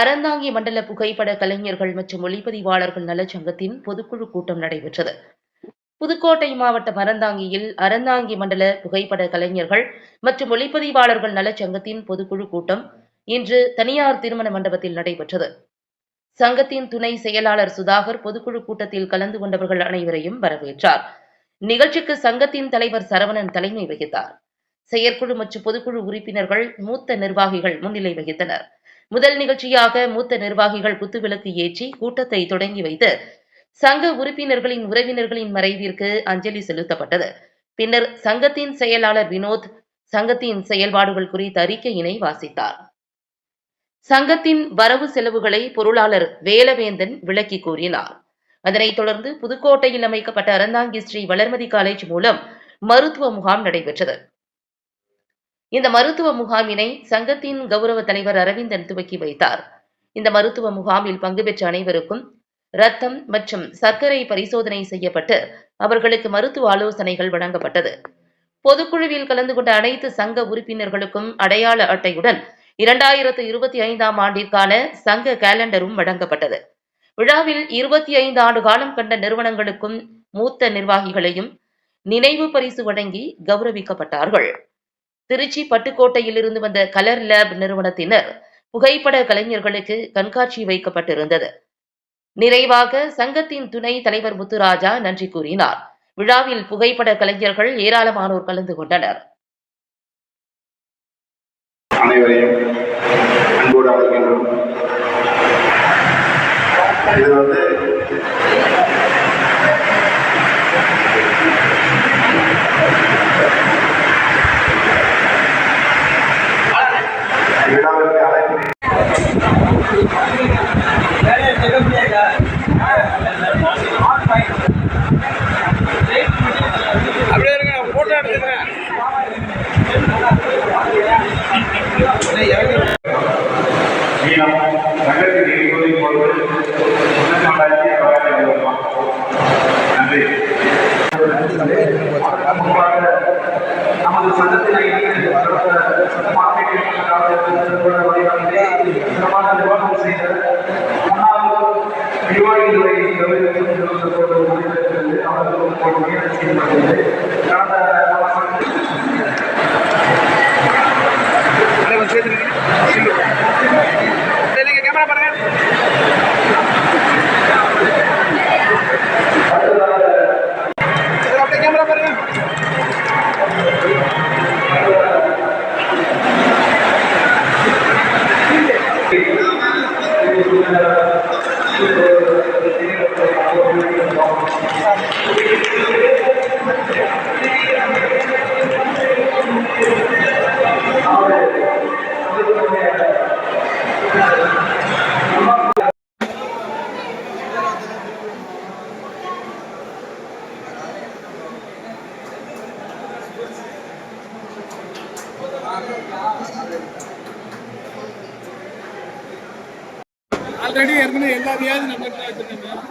அறந்தாங்கி மண்டல புகைப்பட கலைஞர்கள் மற்றும் ஒளிப்பதிவாளர்கள் நலச்சங்கத்தின் பொதுக்குழு கூட்டம் நடைபெற்றது. புதுக்கோட்டை மாவட்டம் அறந்தாங்கியில் அறந்தாங்கி மண்டல புகைப்பட கலைஞர்கள் மற்றும் ஒளிப்பதிவாளர்கள் நலச்சங்கத்தின் பொதுக்குழு கூட்டம் இன்று தனியார் திருமண மண்டபத்தில் நடைபெற்றது. சங்கத்தின் துணை செயலாளர் சுதாகர் பொதுக்குழு கூட்டத்தில் கலந்து கொண்டவர்கள் அனைவரையும் வரவேற்றார். நிகழ்ச்சிக்கு சங்கத்தின் தலைவர் சரவணன் தலைமை வகித்தார். செயற்குழு மற்றும் பொதுக்குழு உறுப்பினர்கள் மூத்த நிர்வாகிகள் முன்னிலை வகித்தனர். முதல் நிகழ்ச்சியாக மூத்த நிர்வாகிகள் குத்துவிளக்கு ஏற்றி கூட்டத்தை தொடங்கி வைத்து சங்க உறுப்பினர்களின் உறவினர்களின் மறைவிற்கு அஞ்சலி செலுத்தப்பட்டது. பின்னர் சங்கத்தின் செயலாளர் வினோத் சங்கத்தின் செயல்பாடுகள் குறித்த அறிக்கையினை வாசித்தார். சங்கத்தின் வரவு செலவுகளை பொருளாளர் வேலவேந்தன் விளக்கி கூறினார். அதனைத் தொடர்ந்து புதுக்கோட்டையில் அமைக்கப்பட்ட அறந்தாங்கி ஸ்ரீ வளர்மதி காலேஜ் மூலம் மருத்துவ முகாம் நடைபெற்றது. இந்த மருத்துவ முகாமினை சங்கத்தின் கௌரவ தலைவர் அரவிந்தன் துவக்கி வைத்தார். இந்த மருத்துவ முகாமில் பங்கு பெற்ற அனைவருக்கும் ரத்தம் மற்றும் சர்க்கரை பரிசோதனை செய்யப்பட்டு அவர்களுக்கு மருத்துவ ஆலோசனைகள் வழங்கப்பட்டது. பொதுக்குழுவில் கலந்து கொண்ட அனைத்து சங்க உறுப்பினர்களுக்கும் அடையாள அட்டையுடன் இரண்டாயிரத்து இருபத்தி ஐந்தாம் ஆண்டிற்கான சங்க கேலண்டரும் வழங்கப்பட்டது. விழாவில் இருபத்தி ஐந்து ஆண்டு காலம் கண்ட நிறுவனங்களுக்கும் மூத்த நிர்வாகிகளையும் நினைவு பரிசு வழங்கி கௌரவிக்கப்பட்டார்கள். திருச்சி பட்டுக்கோட்டையில் இருந்து வந்த கலர் லேப் நிறுவனத்தினர் புகைப்பட கலைஞர்களுக்கு கண்காட்சி வைக்கப்பட்டிருந்தது. நிறைவாக சங்கத்தின் துணை தலைவர் முத்துராஜா நன்றி கூறினார். விழாவில் புகைப்பட கலைஞர்கள் ஏராளமானோர் கலந்து கொண்டனர். அனைவரையும் அன்போடு அழைக்கின்றோம் இது வந்து நன்றி முன்பாக நமது சங்கத்தினை சிறப்பாக நிர்வாகம் செய்த முன்னாள் நிர்வாகிகளை அவர்களுக்கு ஒரு முயற்சி செய்யப்பட்டது ஆல்ரெடி ஏற்கனவே எல்லா வியாதி நம்ம வச்சிருக்கோம்